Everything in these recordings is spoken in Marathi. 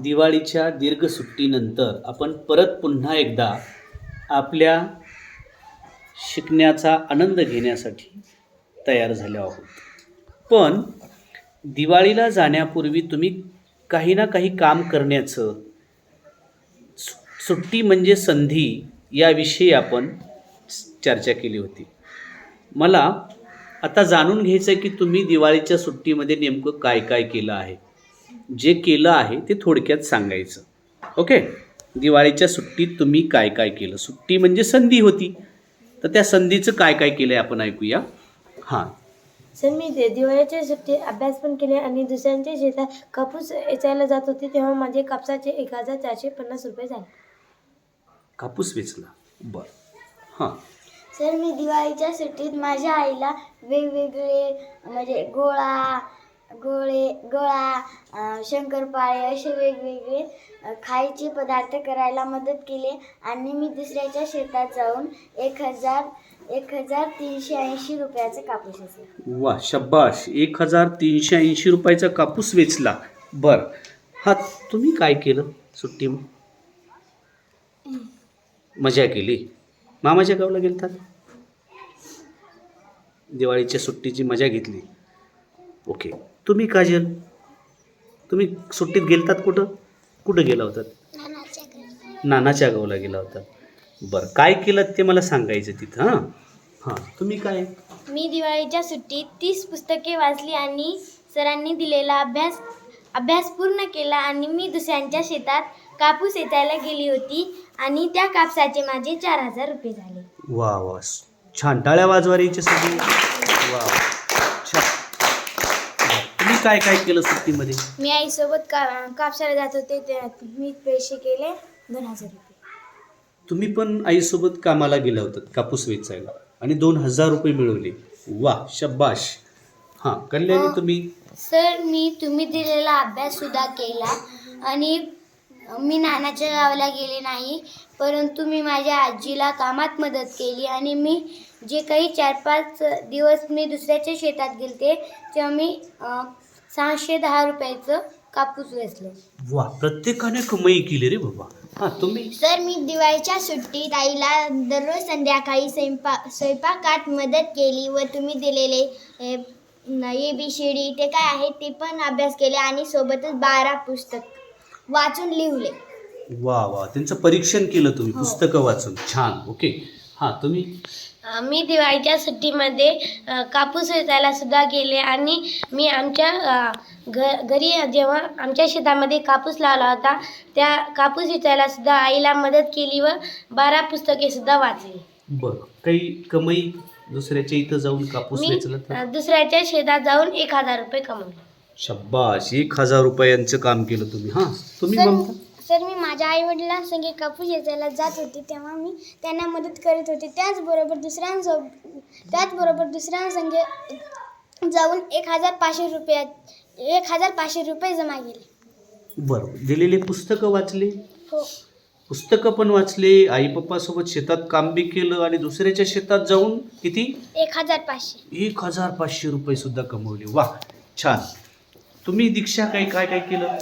दिवाळीच्या दीर्घ सुट्टीनंतर आपण परत पुन्हा एकदा आपल्या शिकण्याचा आनंद घेण्यासाठी तयार झालो आहोत. पण दिवाळीला जाण्यापूर्वी तुम्ही काही ना काही काम करण्याचं सु सुट्टी म्हणजे संधी याविषयी आपण चर्चा केली होती. मला आता जाणून घ्यायचं आहे की तुम्ही दिवाळीच्या सुट्टीमध्ये नेमकं काय काय केलं आहे? जे केलं आहे ते थोडक्यात सांगायचं. ओके दिवाळीच्या सुट्टीत तुम्ही काय काय केलं? सुट्टी म्हणजे संधी होती. तर त्या संधीचं काय काय केलं आहे आपण ऐकूया. हां. सर मी दि- दिवाळीच्या सुट्टीत अभ्यास पण केले आणि दुसऱ्यांच्या शेतात कापूस वेचायला जात होते तेव्हा माझे कापसाचे एक हजार चारशे पन्नास रुपये झाले. कापूस वेचला. बरं. हां. सर मी दिवाळीच्या सुट्टीत माझ्या आईला वेगवेगळे म्हणजे गोळा गोळे गोळा शंकरपाळे असे वेगवेगळे खायचे पदार्थ करायला मदत केली आणि मी दुसऱ्याच्या शेतात जाऊन एक हजार एक हजार तीनशे ऐंशी रुपयाचा कापूस असेल वा शब्बाश एक हजार तीनशे ऐंशी रुपयाचा कापूस वेचला. बरं. हा तुम्ही काय केलं सुट्टी मजा केली. मामाच्या गावाला गेलतात? दिवाळीच्या सुट्टीची मजा घेतली. ओके. तुम्ही काजल तुम्ही सुट्टीत गेलतात कुठं? कुठं गेला होतात नानाच्या गावाला गेला होता. बरं काय केलं ते मला सांगायचं तिथं हां? हां तुम्ही काय? मी दिवाळीच्या सुट्टीत तीस पुस्तके वाचली आणि सरांनी दिलेला अभ्यास अभ्यास पूर्ण केला आणि मी दुसऱ्यांच्या शेतात कापूस वेचायला गेली होती आणि त्या कापसाचे माझे चार हजार रुपये झाले. वा वा. छान. टाळ्या वाजवारीचे सगळे वा. काय काय केलं सुट्टीमध्ये? मी आईसोबत का कापसाला जात होते मी पैसे केले दोन हजार रुपये. तुम्ही पण आईसोबत कामाला गेला होतात कापूस वेचायला. आणि दोन हजार रुपये मिळवले. वा शब्बाश हां कल्याणी तुम्ही? सर मी तुम्ही दिलेला अभ्यास सुद्धा केला. आणि मी नानाच्या गावाला गेले नाही परंतु मी माझ्या आजीला कामात मदत केली. आणि मी जे काही चार पाच दिवस मी दुसऱ्याच्या शेतात गेलते तेव्हा मी अं, सहाशे दहा रुपयाचं कापूस वेचलं. वा प्रत्येकाने कमाई केली रे बाबा. हां तुम्ही? सर मी दिवाळीच्या सुट्टीत आईला दररोज संध्याकाळी स्वयंपाक स्वयंपाकात मदत केली व तुम्ही दिलेले ए बी सी डी ते काय आहे ते पण अभ्यास केले आणि सोबतच बारा पुस्तक वाचून लिहिले. वा वा त्यांचं परीक्षण केलं तुम्ही पुस्तकं वाचून. छान ओके. हां तुम्ही? मी दिवाळीच्या सुट्टीमध्ये कापूस वेचायला सुद्धा गेले आणि मी आमच्या घ घरी जेव्हा आमच्या शेतामध्ये कापूस लावला होता त्या कापूस वेचायला सुद्धा आईला मदत केली व बारा पुस्तके सुद्धा वाचली. बरं. काही कमाई दुसऱ्याच्या इथं जाऊन कापूस मी वेचला तर? अ, दुसऱ्याच्या शेतात जाऊन एक हजार रुपये कमवले. शब्बाश एक हजार रुपयांचं काम केलं तुम्ही हां. तुम्ही सर ममता सर मी माझ्या आई वडिलांसंगे कापूस वेचायला जात होते तेव्हा मी त्यांना मदत करत होते. त्याचबरोबर दुसऱ्यांसोब त्याचबरोबर दुसऱ्यांसंगे जाऊन एक हजार पाचशे रुपया एक हजार पाचशे रुपये जमा केले. बरं. दिलेले पुस्तकं वाचले? हो. पुस्तकं पण वाचले. आई पप्पासोबत शेतात काम बी केलं आणि दुसऱ्याच्या शेतात जाऊन किती? एक हजार पाचशे. एक हजार पाचशे रुपये सुद्धा कमवले. वा छान. तुम्ही दीक्षा काय काय काय केलं?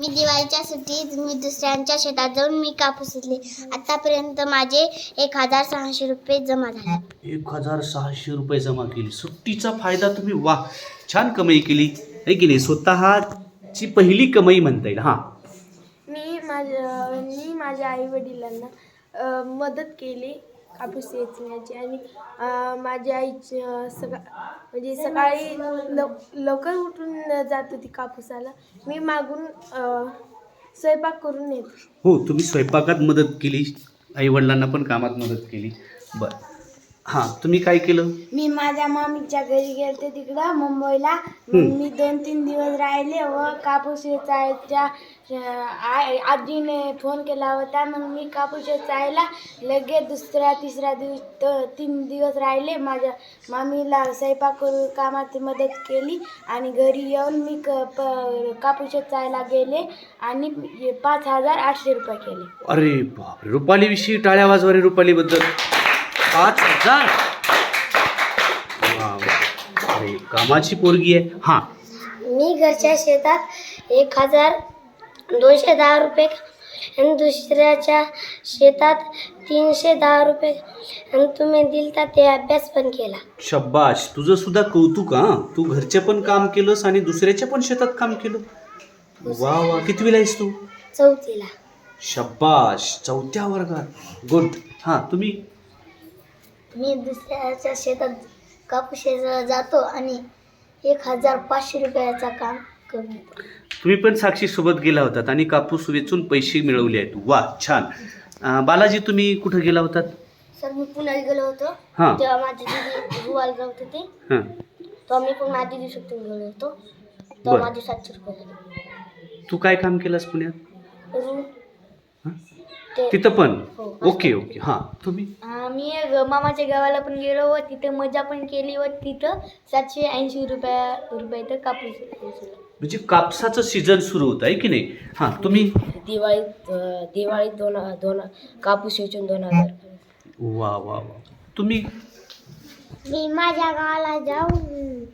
मी दिवाळीच्या सुट्टीत मी दुसऱ्यांच्या शेतात जाऊन मी कापूस घेतले. आतापर्यंत माझे एक हजार सहाशे रुपये जमा झाले. एक हजार सहाशे रुपये जमा केली. सुट्टीचा फायदा तुम्ही वा. छान कमाई केली. आहे की नाही? स्वतःची पहिली कमाई म्हणता येईल. हां. मी माझ्या मी माझ्या आई वडिलांना मदत केली. कापूस वेचण्याची आणि माझी आई सका म्हणजे सकाळी लव लवकर उठून जात होती कापूसाला. मी मागून स्वयंपाक करून येत हो तुम्ही स्वयंपाकात मदत केली आईवडिलांना पण कामात मदत केली. बरं. हां तुम्ही काय केलं? मी माझ्या मामीच्या घरी गेलते तिकडं मुंबईला. मी दोन तीन दिवस राहिले व कापूस वेचायच्या आजीने फोन केला होता. मग मी कापूस वेचायला लगेच दुसऱ्या तिसऱ्या दिवस तीन दिवस राहिले. माझ्या मामीला स्वयंपाक करून कामात मदत केली आणि घरी येऊन मी क प कापूस वेचायला गेले आणि पाच हजार आठशे रुपये केले. अरे बाप रुपालीविषयी टाळ्या वाजवा रे रुपालीबद्दल. पाच हजार. अरे कामाची पोरगी आहे. हां. मी घरच्या शेतात एक हजार दोनशे दहा रुपये आणि दुसऱ्याच्या शेतात तीनशे दहा रुपये. आणि तुम्ही दिलता ते अभ्यास पण केला. शब्बाश तुझं सुद्धा कौतुक हा? तू घरचे पण काम केलंस आणि दुसऱ्याच्या पण शेतात काम केलं. वा वा. कितवीला आहेस तू? चौथीला. शब्बाश चौथ्या वर्गात. गुड हां तुम्ही मी दुसऱ्याच्या शेतात कापूस वेचायला जातो आणि एक हजार पाचशे रुपयाचा काम करून येतो. तुम्ही पण साक्षी सोबत गेला होतात आणि कापूस वेचून पैसे मिळवले आहेत. वा छान. अं, बालाजी तुम्ही कुठं गेला होतात? सर मी पुण्याला गेलो होतो. हां. तेव्हा माझी दिदी रुवाल जात होती. हां. तेव्हा मी पण माझी दिदी सुट्टून गेलो होतो. बरं. तेव्हा माझे सातशे रुपये झाले. तू काय काम केलंस पुण्यात? हं? ते तिथं पण. Okay okay. हां. तुम्ही? आम्ही ग- मामाच्या गावाला पण गेलो व तिथं मजा पण केली व तिथं सातशे ऐंशी रुपया रुपयाचं कापूस वेचला. म्हणजे कापसाचं सीझन सुरू होतं आहे की नाही? हां तुम्ही? दिवाळीत अं, दिवाळीत दोन दोन कापूस वेचून दोन हजार वा वा वा. तुम्ही? मी माझ्या गावाला जाऊन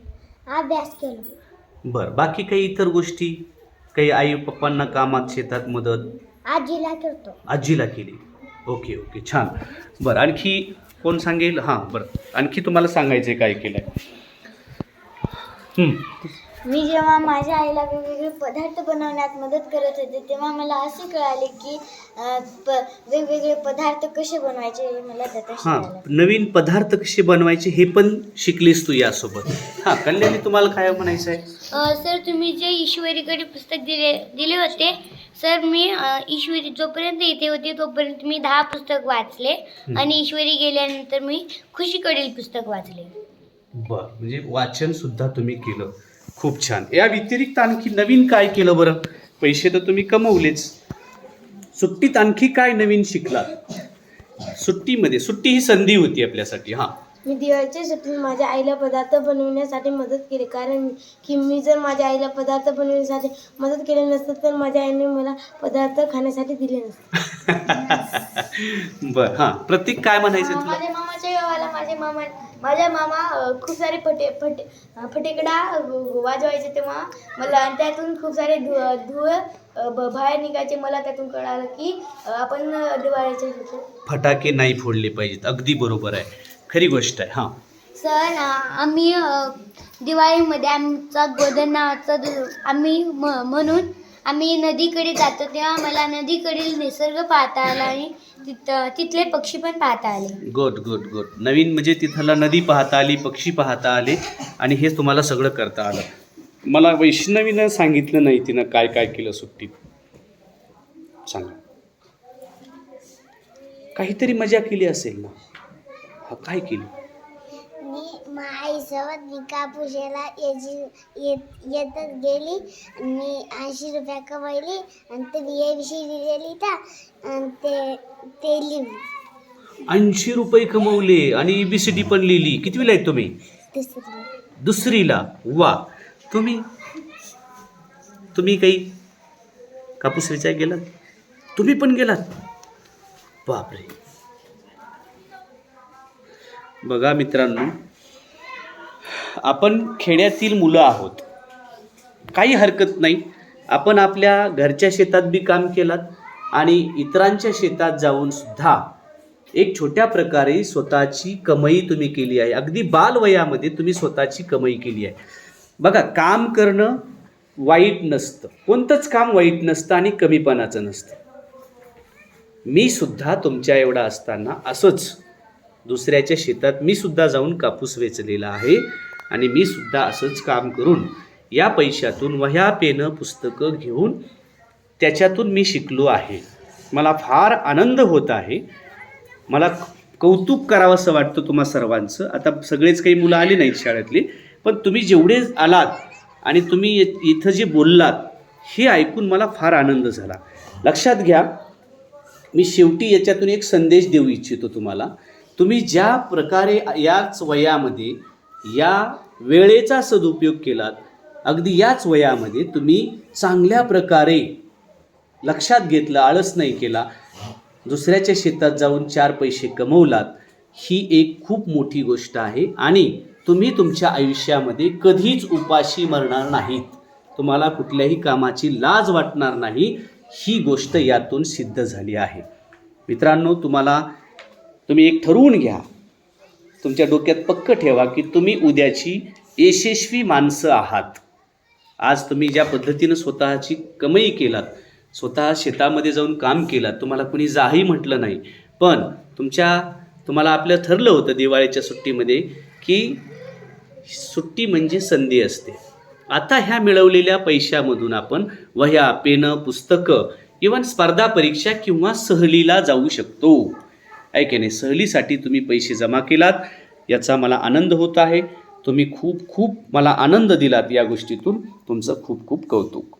अभ्यास केला. बरं बाकी काही इतर गोष्टी? काही आई पप्पांना कामात शेतात मदत? आजीला करतो. आजीला केली. ओके ओके छान. बरं आणखी कोण सांगेल? हां बरं. आणखी तुम्हाला सांगायचं आहे काय केलं आहे मी जेव्हा माझ्या आईला वेगवेगळे पदार्थ बनवण्यात मदत करत होते तेव्हा मला असे कळाले की अं, प वेगवेगळे पदार्थ कसे बनवायचे हे मला त्यात हां शिकायला नवीन पदार्थ कसे बनवायचे हे पण शिकलीस तू यासोबत. हां कल्याणी तुम्हाला काय म्हणायचं आहे? अ, सर तुम्ही जे ईश्वरीकडे पुस्तक दिले दिले होते सर मी अ, ईश्वरी जोपर्यंत इथे होते तोपर्यंत मी दहा पुस्तक वाचले आणि ईश्वरी गेल्यानंतर मी खुशीकडील पुस्तक वाचले. बरं म्हणजे वाचन सुद्धा तुम्ही केलं. खूप छान. या व्यतिरिक्त आणखी नवीन काय केलं बरं? पैसे तर तुम्ही कमवलेच. सुट्टीत आणखी काय नवीन शिकलात? सुट्टीमध्ये सुट्टी ही संधी होती आपल्यासाठी हां. मी दिवाळीच्या सुट्टीत माझ्या आईला पदार्थ बनवण्यासाठी मदत केली. कारण की मी जर माझ्या आईला पदार्थ बनवण्यासाठी मदत केली नसतं तर माझ्या आईने मला पदार्थ खाण्यासाठी दिले नसते. बरं हां. प्रतीक काय म्हणायचं तुला? माझ्या मामाच्या गावाला माझे मामा माझ्या मामा अ, खूप सारे फटे फटे अ, फटेकडा अ, वाजवायचे तेव्हा मला आणि त्यातून खूप सारे धु धुळ अ, ब- बाहेर निघायचे. मला त्यातून कळालं की अ, आपण अ, दिवाळीच्या दिवशी फटाके नाही फोडले पाहिजेत. अगदी बरोबर आहे. खरी गोष्ट आहे हां. सर आम्ही दिवाळीमध्ये आमचा गोधन नावाचा दु- आम्ही म म्हणून आम्ही नदीकडे जातो तेव्हा मला नदीकडील निसर्ग पाहता आला आणि तिथं तिथले पक्षी पण पाहता आले. Good good good. नवीन म्हणजे तिथला नदी पाहता आली पक्षी पाहता आले आणि हे तुम्हाला सगळं करता आलं. मला वैष्णवीनं सांगितलं नाही तिनं काय काय केलं सुट्टीत. सांगा. काहीतरी मजा केली असेल ना? काय केली? मी आईसोबत मी कापूसेला याची येत येतच गेली. मी ऐंशी रुपये कमवली आणि ते ए बी सी डी दिली तर आणि ते ते लिहिली ऐंशी रुपये कमवले आणि बी सी डी पण लिहिली. कितवीला आहे तुम्ही? दुसरी दुसरीला? वा. तुम्ही? तुम्ही काही कापूस वेचाय गेलात? तुम्ही पण गेलात? बापरे. बघा मित्रांनो आपण खेड्यातील मुलं आहोत. काही हरकत नाही. आपण आपल्या घरच्या शेतात बी काम केलात आणि इतरांच्या शेतात जाऊन सुद्धा एक छोट्या प्रकारे स्वतःची कमाई तुम्ही केली आहे. अगदी बालवयामध्ये तुम्ही स्वतःची कमाई केली आहे. बघा काम करणं वाईट नसतं. कोणतंच काम वाईट नसतं आणि कमीपणाचं नसतं. मी सुद्धा तुमच्या एवढा असताना असंच दुसऱ्याच्या शेतात मी सुद्धा जाऊन कापूस वेचलेला आहे आणि मी सुद्धा असंच काम करून या पैशातून वह्या पेनं पुस्तकं घेऊन त्याच्यातून मी शिकलो आहे. मला फार आनंद होत आहे. मला कौतुक करावंसं वाटतं तुम्हा सर्वांचं. आता सगळेच काही मुलं आले नाहीत शाळेतले पण तुम्ही जेवढे आलात आणि तुम्ही इ- इथं जे बोललात हे ऐकून मला फार आनंद झाला. लक्षात घ्या मी शेवटी याच्यातून एक संदेश देऊ इच्छितो तुम्हाला. तुम्ही ज्या प्रकारे याच वयामध्ये या वेळेचा सदुपयोग केलात अगदी याच वयामध्ये तुम्ही चांगल्या प्रकारे लक्षात घेतलं आळस नाही केला दुसऱ्याच्या शेतात जाऊन चार पैसे कमवलात ही एक खूप मोठी गोष्ट आहे आणि तुम्ही तुमच्या आयुष्यामध्ये कधीच उपाशी मरणार नाहीत. तुम्हाला कुठल्याही कामाची लाज वाटणार नाही. ही गोष्ट यातून सिद्ध झाली आहे. मित्रांनो तुम्हाला तुम्ही एक ठरवून घ्या. तुमच्या डोक्यात पक्क ठेवा की तुम्ही उद्याची यशस्वी माणसं आहात. आज तुम्ही ज्या पद्धतीनं स्वतःची कमाई केलात स्वतः शेतामध्ये जाऊन काम केलात तुम्हाला कुणी जाही म्हटलं नाही. पण तुमच्या तुम्हाला आपलं ठरलं होतं दिवाळीच्या सुट्टीमध्ये की सुट्टी म्हणजे संधी असते. आता ह्या मिळवलेल्या पैशामधून आपण वह्या पेनं पुस्तकं इवन स्पर्धा परीक्षा किंवा सहलीला जाऊ शकतो. आहे की नाही? सहलीसाठी तुम्ही पैसे जमा केलात याचा मला आनंद होत आहे. तुम्ही खूप खूप मला आनंद दिलात या गोष्टीतून. तुमचं खूप खूप कौतुक.